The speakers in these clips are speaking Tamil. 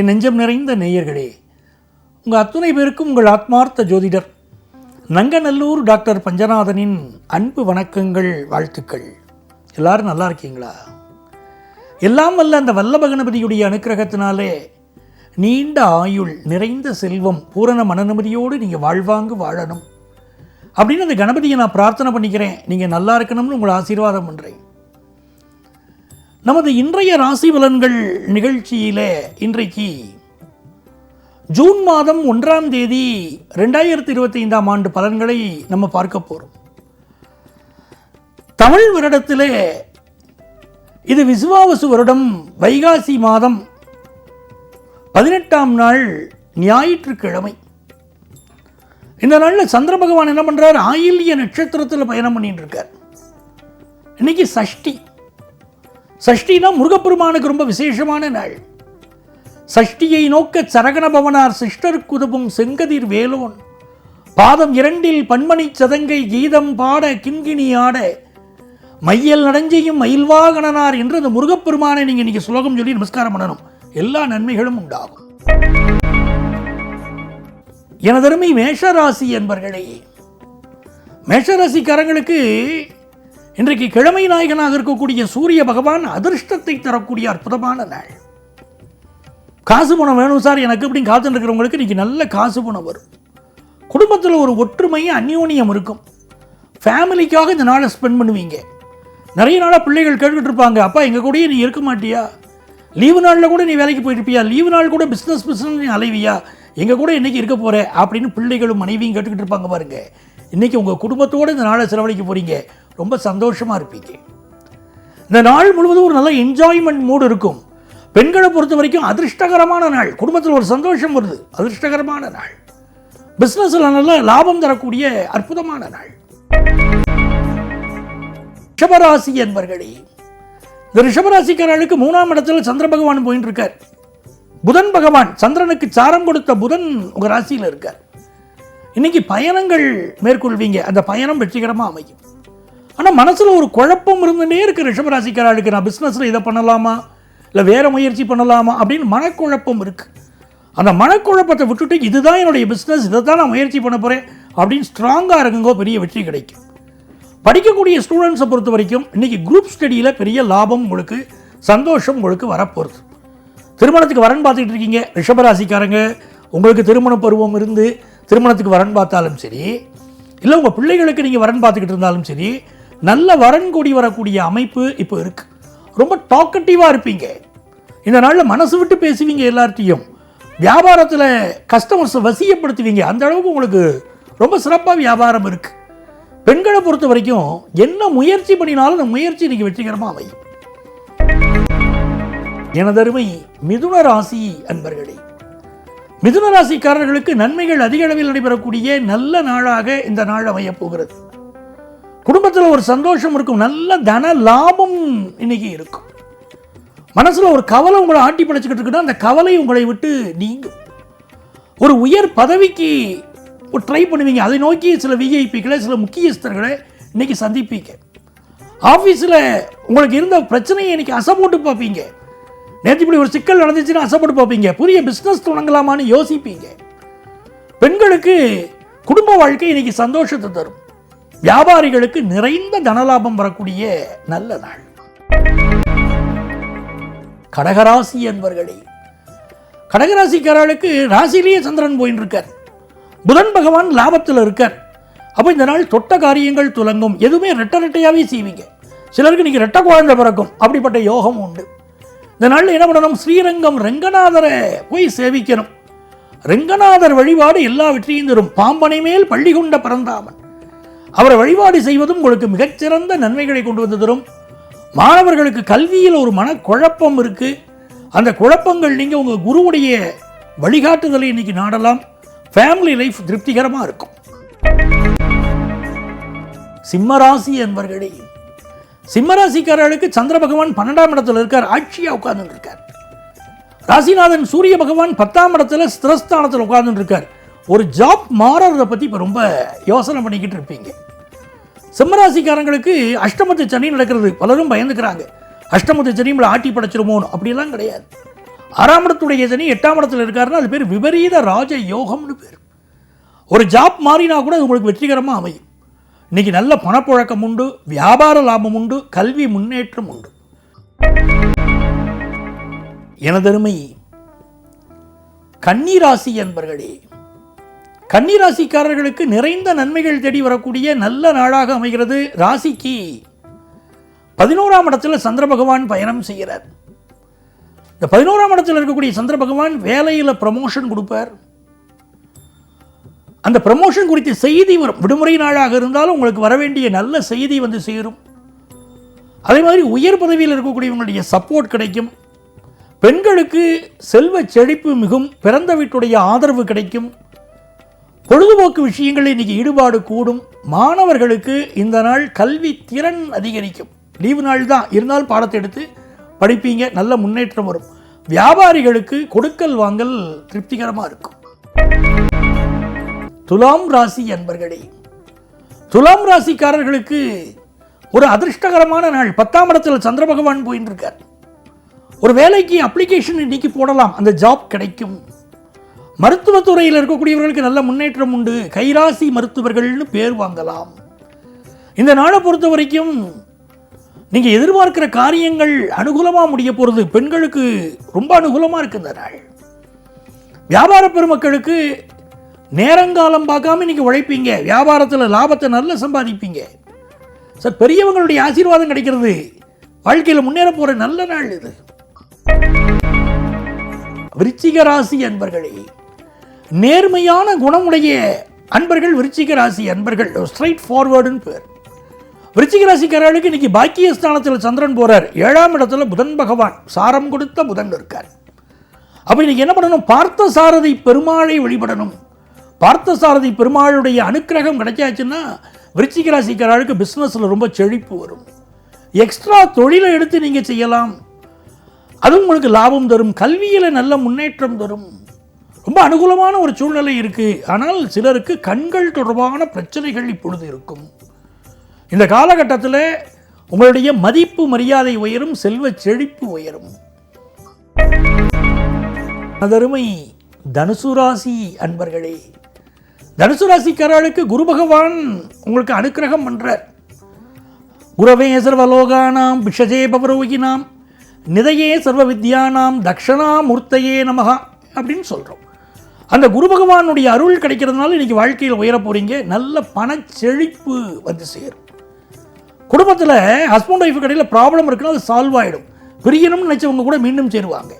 என் நெஞ்சம் நிறைந்த நேயர்களே உங்கள் அத்துணை பேருக்கும் உங்கள் ஆத்மார்த்த ஜோதிடர் நங்கநல்லூர் டாக்டர் பஞ்சநாதனின் அன்பு வணக்கங்கள் வாழ்த்துக்கள். எல்லாரும் நல்லா இருக்கீங்களா? எல்லாம் வல்ல அந்த வல்லப கணபதியுடைய அனுக்கிரகத்தினாலே நீண்ட ஆயுள் நிறைந்த செல்வம் பூரண மனநிம்மதியோடு நீங்கள் வாழ்வாங்கு வாழணும். அப்படின்னு அந்த கணபதியை நான் பிரார்த்தனை பண்ணிக்கிறேன். நீங்கள் நல்லா இருக்கணும்னு உங்களை ஆசீர்வாதம் பண்ணுறேன் நமது இன்றைய ராசி பலன்கள் நிகழ்ச்சியிலே இன்றைக்கு ஜூன் மாதம் ஒன்றாம் தேதி ரெண்டாயிரத்தி இருபத்தி ஐந்தாம் ஆண்டு பலன்களை நம்ம பார்க்க போகிறோம் தமிழ் வருடத்திலே இது விசுவாவசு வருடம். வைகாசி மாதம் பதினெட்டாம் நாள் ஞாயிற்றுக்கிழமை. இந்த நாளில் சந்திர பகவான் என்ன பண்ணுறார் ஆயில்ய நட்சத்திரத்தில் பயணம் பண்ணிட்டு இருக்கார். இன்னைக்கு சஷ்டி. சஷ்டினா முருகப்பெருமானுக்கு ரொம்ப விசேஷமான நாள். சஷ்டியை நோக்க சரகணபவனார் சிஷ்டருக்கு உதவும் செங்கதிர் வேலோன். பாதம் இரண்டில் பன்மணி சதங்கை கீதம் பாட கிண்கிணி ஆட. மையல் நடஞ்சையும் மயில்வாகணனார் என்று அந்த முருகப்பெருமானை நீங்கள் இன்னைக்கு சுலோகம் சொல்லி நமஸ்காரம் பண்ணணும். எல்லா நன்மைகளும் உண்டாகும். எனதருமை மேஷராசி என்பர்களே மேஷராசிக்காரங்களுக்கு இன்றைக்கு கிழமை நாயகனாக இருக்கக்கூடிய சூரிய பகவான் அதிர்ஷ்டத்தை தரக்கூடிய அற்புதமான நாள். காசு பணம் வேணும் சார் எனக்கு அப்படின்னு காத்துட்டு இருக்கிறவங்களுக்கு இன்னைக்கு நல்ல காசு பணம் வரும். குடும்பத்தில் ஒரு ஒற்றுமை அந்யோன்யம் இருக்கும். ஃபேமிலிக்காக இந்த நாளை ஸ்பெண்ட் பண்ணுவீங்க. நிறைய நாளாக பிள்ளைகள் கேட்டுக்கிட்டு இருப்பாங்க அப்பா எங்கள் கூடயே நீ இருக்க மாட்டியா? லீவு நாளில் கூட நீ வேலைக்கு போயிருப்பியா? லீவு நாள் கூட பிஸ்னஸ் பிஸ்னஸ் நீ அலைவியா? எங்கள் கூட இன்னைக்கு இருக்க போகிற அப்படின்னு பிள்ளைகளும் மனைவியும் கேட்டுக்கிட்டு இருப்பாங்க பாருங்கள் இன்னைக்கு உங்கள் குடும்பத்தோடு இந்த நாளை செலவழிக்க போகிறீங்க ரொம்ப சந்தோஷமாக இருப்பீங்க. இந்த நாள் முழுவதும் ஒரு நல்ல என்ஜாய்மெண்ட் மூடு இருக்கும். பெண்களை பொறுத்த வரைக்கும் அதிர்ஷ்டகரமான நாள். குடும்பத்தில் ஒரு சந்தோஷம் வருது. அதிர்ஷ்டகரமான நாள். பிஸ்னஸில் நல்ல லாபம் தரக்கூடிய அற்புதமான நாள். ரிஷபராசி என்பர்களே இந்த ரிஷபராசிக்காரர்களுக்கு மூணாம் இடத்துல சந்திர பகவான் போயின்னு இருக்கார் புதன் பகவான் சந்திரனுக்கு சாரம் கொடுத்த புதன் உங்க ராசியில் இருக்கார். இன்னைக்கு பயணங்கள் மேற்கொள்வீங்க. அந்த பயணம் வெற்றிகரமாக அமையும். ஆனால் மனசில் ஒரு குழப்பம் இருந்துகிட்டே இருக்குது ரிஷபராசிக்காரர்களுக்கு நான் பிஸ்னஸில் இதை பண்ணலாமா? இல்லை வேறு முயற்சி பண்ணலாமா? அப்படின்னு மனக்குழப்பம் இருக்குது அந்த மனக்குழப்பத்தை விட்டுட்டு இதுதான் என்னுடைய பிஸ்னஸ் இதை தான் நான் முயற்சி பண்ண போகிறேன் அப்படின்னு ஸ்ட்ராங்காக இருக்குங்கோ பெரிய வெற்றி கிடைக்கும். படிக்கக்கூடிய ஸ்டூடெண்ட்ஸை பொறுத்த வரைக்கும் இன்றைக்கி குரூப் ஸ்டடியில் பெரிய லாபம் உங்களுக்கு சந்தோஷம் உங்களுக்கு வரப்போகிறது திருமணத்துக்கு வரன் பார்த்துக்கிட்டு இருக்கீங்க ரிஷபராசிக்காரங்க. உங்களுக்கு திருமண பருவம் இருந்து திருமணத்துக்கு வரன் பார்த்தாலும் சரி இல்லை உங்கள் பிள்ளைகளுக்கு நீங்கள் வரன் பார்த்துக்கிட்டு இருந்தாலும் சரி நல்ல வரன் கூடி வரக்கூடிய அமைப்பு இப்போ இருக்கு. ரொம்ப டாக்கட்டிவாக இருப்பீங்க. இந்த நாளில் மனசு விட்டு பேசுவீங்க எல்லார்ட்டையும். வியாபாரத்தில் கஸ்டமர்ஸை வசியப்படுத்துவீங்க. அந்த அளவுக்கு உங்களுக்கு ரொம்ப சிறப்பாக வியாபாரம் இருக்குது பெண்களை பொறுத்த வரைக்கும் என்ன முயற்சி பண்ணினாலும் அந்த முயற்சி இன்றைக்கி வெற்றிகரமாக அமையும். எனதருமை மிதுன ராசி அன்பர்களே மிதுன ராசிக்காரர்களுக்கு நன்மைகள் அதிக அளவில் நடைபெறக்கூடிய நல்ல நாளாக இந்த நாள் அமையப் போகிறது. குடும்பத்தில் ஒரு சந்தோஷம் இருக்கும். நல்ல தன லாபம் இன்னைக்கு இருக்கும். மனசில் ஒரு கவலை உங்களை ஆட்டி படைச்சிக்கிட்டு இருக்குன்னா அந்த கவலை உங்களை விட்டு நீங்கும். ஒரு உயர் பதவிக்கு ஒரு ட்ரை பண்ணுவீங்க. அதை நோக்கி சில விஐபிகளை சில முக்கியஸ்தர்களை இன்னைக்கு சந்திப்பீங்க. ஆஃபீஸில் உங்களுக்கு இருந்த பிரச்சனையை இன்னைக்கு அசப்போட்டு பார்ப்பீங்க. நேற்று இப்படி ஒரு சிக்கல் நடந்துச்சுன்னா அசைப்பட்டு பார்ப்பீங்க. புதிய பிஸ்னஸ் தொடங்கலாமான்னு யோசிப்பீங்க. பெண்களுக்கு குடும்ப வாழ்க்கை இன்னைக்கு சந்தோஷத்தை தரும். வியாபாரிகளுக்கு நிறைந்த தனலாபம் வரக்கூடிய நல்ல நாள். கடகராசி என்பர்களே கடகராசிக்காரர்களுக்கு ராசிலேயே சந்திரன் போயின்னு இருக்கார் புதன் பகவான் லாபத்தில் இருக்கார். அப்போ இந்த நாள் தொட்ட காரியங்கள் துலங்கும். எதுவுமே ரெட்ட ரெட்டையாகவே செய்வீங்க. சிலருக்கு நீங்கள் ரெட்ட குழந்தை பிறக்கும். அப்படிப்பட்ட யோகம் உண்டு. இந்த நாளில் என்ன பண்ணணும்? ஸ்ரீரங்கம் ரெங்கநாதரை போய் சேவிக்கணும். ரெங்கநாதர் வழிபாடு எல்லா வெற்றியும் தரும். பாம்பனை மேல் பள்ளி கொண்ட பிறந்தாமன் அவரை வழிபாடு செய்வதும் உங்களுக்கு மிகச்சிறந்த நன்மைகளை கொண்டு வந்து தரும். மாணவர்களுக்கு கல்வியில் ஒரு மனக்குழப்பம் இருக்கு. அந்த குழப்பங்கள் நீங்க உங்க குருவுடைய வழிகாட்டுதலை இன்னைக்கு நாடலாம். ஃபேமிலி லைஃப் திருப்திகரமா இருக்கும். சிம்மராசி என்பர்களே சிம்மராசிக்காரர்களுக்கு சந்திர பகவான் பன்னெண்டாம் இடத்துல இருக்கார் ஆட்சியா உட்கார்ந்து இருக்கார். ராசிநாதன் சூரிய பகவான் பத்தாம் இடத்துல ஸ்திரஸ்தானத்தில் உட்கார்ந்து இருக்கார். ஒரு ஜாப் மாறுறதை பற்றி இப்போ ரொம்ப யோசனை பண்ணிக்கிட்டு இருப்பீங்க. சிம்மராசிக்காரங்களுக்கு அஷ்டமத்து சனி நடக்கிறது பலரும் பயந்துக்கிறாங்க. அஷ்டமத்து சனி நம்மளை ஆட்டி படைச்சிருமோன்னு அப்படிலாம் கிடையாது. ஆறாம் இடத்துடைய சனி எட்டாம் இடத்துல இருக்காருன்னா அது பேர் விபரீத ராஜ யோகம்னு பேர். ஒரு ஜாப் மாறினா கூட அது உங்களுக்கு வெற்றிகரமாக அமையும். இன்னைக்கு நல்ல பணப்புழக்கம் உண்டு வியாபார லாபம் உண்டு கல்வி முன்னேற்றம் உண்டு. எனதருமை கன்னிராசி என்பர்களே கன்னிராசிக்காரர்களுக்கு நிறைந்த நன்மைகள் தேடி வரக்கூடிய நல்ல நாளாக அமைகிறது ராசிக்கு. பதினோராம் இடத்துல சந்திர பகவான் பயணம் செய்கிறார். இந்த பதினோராம் இடத்தில் இருக்கக்கூடிய சந்திர பகவான் வேலையில் ப்ரமோஷன் கொடுப்பார். அந்த ப்ரமோஷன் குறித்த செய்தி வரும். விடுமுறை நாளாக இருந்தாலும் உங்களுக்கு வர வேண்டிய நல்ல செய்தி வந்து சேரும். அதே மாதிரி உயர் பதவியில் இருக்கக்கூடியவங்களுடைய சப்போர்ட் கிடைக்கும். பெண்களுக்கு செல்வ செழிப்பு மிகும். பிறந்த வீட்டுடைய ஆதரவு கிடைக்கும். பொழுதுபோக்கு விஷயங்களில் இன்னைக்கு ஈடுபாடு கூடும். மாணவர்களுக்கு இந்த நாள் கல்வி திறன் அதிகரிக்கும். லீவு நாள் தான். இருந்தாலும் பாடத்தை எடுத்து படிப்பீங்க. நல்ல முன்னேற்றம் வரும். வியாபாரிகளுக்கு கொடுக்கல் வாங்கல் திருப்திகரமாக இருக்கும். துலாம் ராசி அன்பர்களே துலாம் ராசிக்காரர்களுக்கு ஒரு அதிர்ஷ்டகரமான நாள். பத்தாம் இடத்துல சந்திர பகவான் போயின்னு இருக்கார் ஒரு வேலைக்கு அப்ளிகேஷன் இன்னைக்கு போடலாம். அந்த ஜாப் கிடைக்கும். மருத்துவத்துறையில் இருக்கக்கூடியவர்களுக்கு நல்ல முன்னேற்றம் உண்டு. கைராசி மருத்துவர்கள்னு பேர் வாங்கலாம். இந்த நாளை பொறுத்த வரைக்கும் நீங்கள் எதிர்பார்க்கிற காரியங்கள் அனுகூலமாக முடிய போகிறது பெண்களுக்கு ரொம்ப அனுகூலமாக இருக்கு இந்த நாள். வியாபார பெருமக்களுக்கு நேரங்காலம் பார்க்காம இன்னைக்கு உழைப்பீங்க. வியாபாரத்தில் லாபத்தை நல்லா சம்பாதிப்பீங்க. சார் பெரியவங்களுடைய ஆசீர்வாதம் கிடைக்கிறது. வாழ்க்கையில் முன்னேற போகிற நல்ல நாள் இது. விருச்சிக ராசி என்பர்களே நேர்மையான குணமுடைய அன்பர்கள் விருச்சிக ராசி அன்பர்கள். ஸ்ட்ரைட் ஃபார்வேர்டுன்னு பேர். விருச்சிக ராசிக்காரர்களுக்கு இன்னைக்கு பாக்கியஸ்தானத்தில் சந்திரன் போறார். ஏழாம் இடத்துல புதன் பகவான். சாரம் கொடுத்த புதன் இருக்கார். அப்போ இன்னைக்கு என்ன பண்ணணும்? பார்த்த சாரதி பெருமாளை வழிபடணும். பார்த்த சாரதி பெருமாளுடைய அனுக்கிரகம் கிடைச்சாச்சுன்னா விருச்சிக ராசிக்காரர்களுக்கு பிஸ்னஸில் ரொம்ப செழிப்பு வரும். எக்ஸ்ட்ரா தொழிலை எடுத்து நீங்கள் செய்யலாம். அது உங்களுக்கு லாபம் தரும். கல்வியில் நல்ல முன்னேற்றம் தரும். ரொம்ப அனுகூலமான ஒரு சூழ்நிலை இருக்குது ஆனால் சிலருக்கு கண்கள் தொடர்பான பிரச்சனைகள் இப்பொழுது இருக்கும். இந்த காலகட்டத்தில் உங்களுடைய மதிப்பு மரியாதை உயரும் செல்வ செழிப்பு உயரும். அதருமை தனுசு ராசி அன்பர்களே தனுசு ராசிக்காரர்களுக்கு குரு பகவான் உங்களுக்கு அனுக்கிரகம் பண்ணுறார் குரவே சர்வலோகானாம் விஷஜே பவரோகினாம் நிதையே சர்வ வித்யானாம் தக்ஷணாமூர்த்தையே நமகா அப்படின்னு சொல்கிறோம் அந்த குரு பகவானுடைய அருள் கிடைக்கிறதுனால இன்றைக்கி வாழ்க்கையில் உயர போகிறீங்க நல்ல பணச்செழிப்பு வந்து சேரும். குடும்பத்தில் ஹஸ்பண்ட் ஒய்ஃபு கடையில் ப்ராப்ளம் இருக்குன்னா அது சால்வ் ஆகிடும் பிரியணும்னு நினச்சவங்க கூட மீண்டும் சேருவாங்க.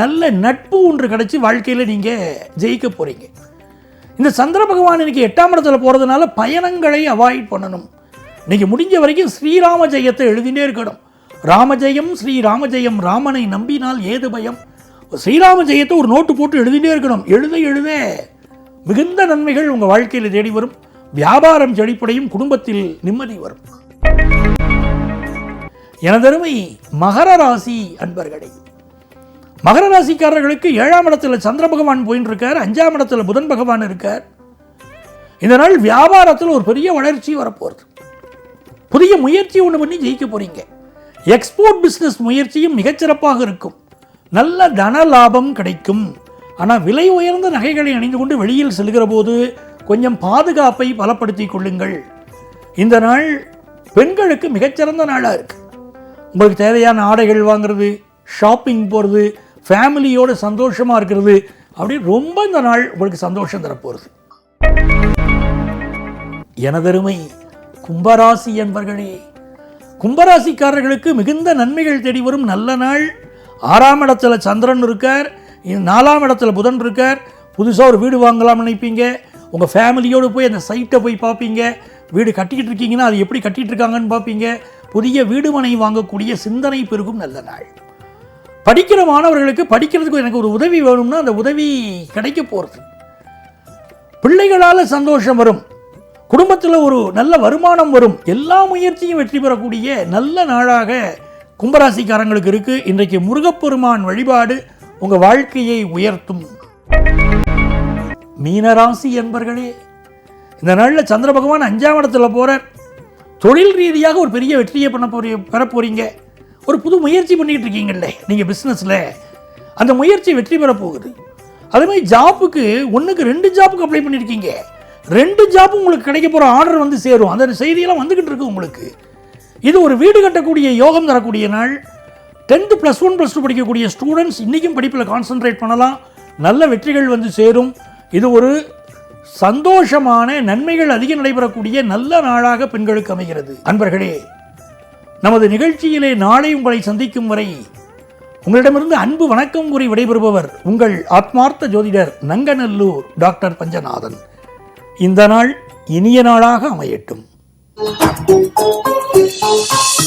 நல்ல நட்பு ஒன்று கிடச்சி வாழ்க்கையில் நீங்கள் ஜெயிக்க போகிறீங்க இந்த சந்திர பகவான் இன்னைக்கு எட்டாம் இடத்துல போகிறதுனால பயணங்களை அவாய்ட் பண்ணணும். இன்னைக்கு முடிஞ்ச வரைக்கும் ஸ்ரீராம ஜெயத்தை எழுதினே இருக்கணும். ராமஜெயம் ஸ்ரீ ராமஜெயம் ராமனை நம்பினால் ஏது பயம்? ஸ்ரீராம ஜெயத்தை ஒரு நோட்டு போட்டு எழுதினே இருக்கணும். எழுத எழுத. மிகுந்த நன்மைகள் உங்கள் வாழ்க்கையில் தேடி வரும். வியாபாரம் செழிப்படையும் குடும்பத்தில் நிம்மதி வரும். எனதருமை மகர ராசி அன்பர்களே மகர ராசிக்காரர்களுக்கு ஏழாம் இடத்துல சந்திர பகவான் போயின்னு இருக்கார் அஞ்சாம் இடத்துல புதன் பகவான் இருக்கார். இந்த நாள் வியாபாரத்தில் ஒரு பெரிய வளர்ச்சி வரப்போகிறது புதிய முயற்சி ஒன்று பண்ணி ஜெயிக்க போறீங்க. எக்ஸ்போர்ட் பிஸ்னஸ் முயற்சியும் மிகச்சிறப்பாக இருக்கும். நல்ல தன லாபம் கிடைக்கும். ஆனால் விலை உயர்ந்த நகைகளை அணிந்து கொண்டு வெளியில் செல்கிற போது கொஞ்சம் பாதுகாப்பை பலப்படுத்தி கொள்ளுங்கள். இந்த நாள் பெண்களுக்கு மிகச்சிறந்த நாளாக இருக்குது உங்களுக்கு தேவையான ஆடைகள் வாங்குறது ஷாப்பிங் போகிறது ஃபேமிலியோட சந்தோஷமாக இருக்கிறது அப்படி ரொம்ப இந்த நாள் உங்களுக்கு சந்தோஷம் தரப்போகிறது எனதருமை கும்பராசி என்பர்களே கும்பராசிக்காரர்களுக்கு மிகுந்த நன்மைகள் தேடி வரும் நல்ல நாள் ஆறாம் இடத்துல சந்திரன் இருக்கார் நாலாம் இடத்துல புதன் இருக்கார். புதுசாக ஒரு வீடு வாங்கலாம்னு நினைப்பீங்க. உங்கள் ஃபேமிலியோடு போய் அந்த சைட்டை போய் பார்ப்பீங்க. வீடு கட்டிக்கிட்டு இருக்கீங்கன்னா அது எப்படி கட்டிகிட்டு இருக்காங்கன்னு பார்ப்பீங்க. புதிய வீடு மனை வாங்கக்கூடிய சிந்தனை பெருகும் நல்ல நாள். படிக்கிற மாணவர்களுக்கு படிக்கிறதுக்கு எனக்கு ஒரு உதவி வேணும்னா அந்த உதவி கிடைக்க போகிறது பிள்ளைகளால் சந்தோஷம் வரும். குடும்பத்தில் ஒரு நல்ல வருமானம் வரும். எல்லா முயற்சியும் வெற்றி பெறக்கூடிய நல்ல நாளாக கும்பராசிக்காரங்களுக்கு இருக்கு. இன்றைக்கு முருகப்பெருமான் வழிபாடு உங்க வாழ்க்கையை உயர்த்தும். மீனராசி என்பர்களே இந்த நாளில் சந்திர பகவான் அஞ்சாம் இடத்துல போகிறார் தொழில் ரீதியாக ஒரு பெரிய வெற்றியை பண்ண போறீ பெற போகிறீங்க ஒரு புது முயற்சி பண்ணிகிட்டு இருக்கீங்கல்ல நீங்கள் பிஸ்னஸில் அந்த முயற்சி வெற்றி பெற போகுது அதே மாதிரி ஜாப்புக்கு ஒன்றுக்கு ரெண்டு ஜாப்புக்கு அப்ளை பண்ணியிருக்கீங்க ரெண்டு ஜாப்பும் உங்களுக்கு கிடைக்க போகிற ஆர்டர் வந்து சேரும். அந்த செய்தியெல்லாம் வந்துக்கிட்டு இருக்கு உங்களுக்கு. இது ஒரு வீடு கட்டக்கூடிய யோகம் தரக்கூடிய நாள். Tenth plus one plus two படிக்கக்கூடிய ஸ்டூடெண்ட்ஸ் இன்றைக்கும் படிப்பில் கான்சென்ட்ரேட் பண்ணலாம். நல்ல வெற்றிகள் வந்து சேரும். இது ஒரு சந்தோஷமான நன்மைகள் அதிகம் நடைபெறக்கூடிய நல்ல நாளாக பெண்களுக்கு அமைகிறது. அன்பர்களே நமது நிகழ்ச்சியிலே நாளை உங்களை சந்திக்கும் வரை உங்களிடமிருந்து அன்பு வணக்கம் கூறி விடைபெறுபவர் உங்கள் ஆத்மார்த்த ஜோதிடர் நங்கநல்லூர் டாக்டர் பஞ்சநாதன். இந்த நாள் இனிய நாளாக அமையட்டும். Música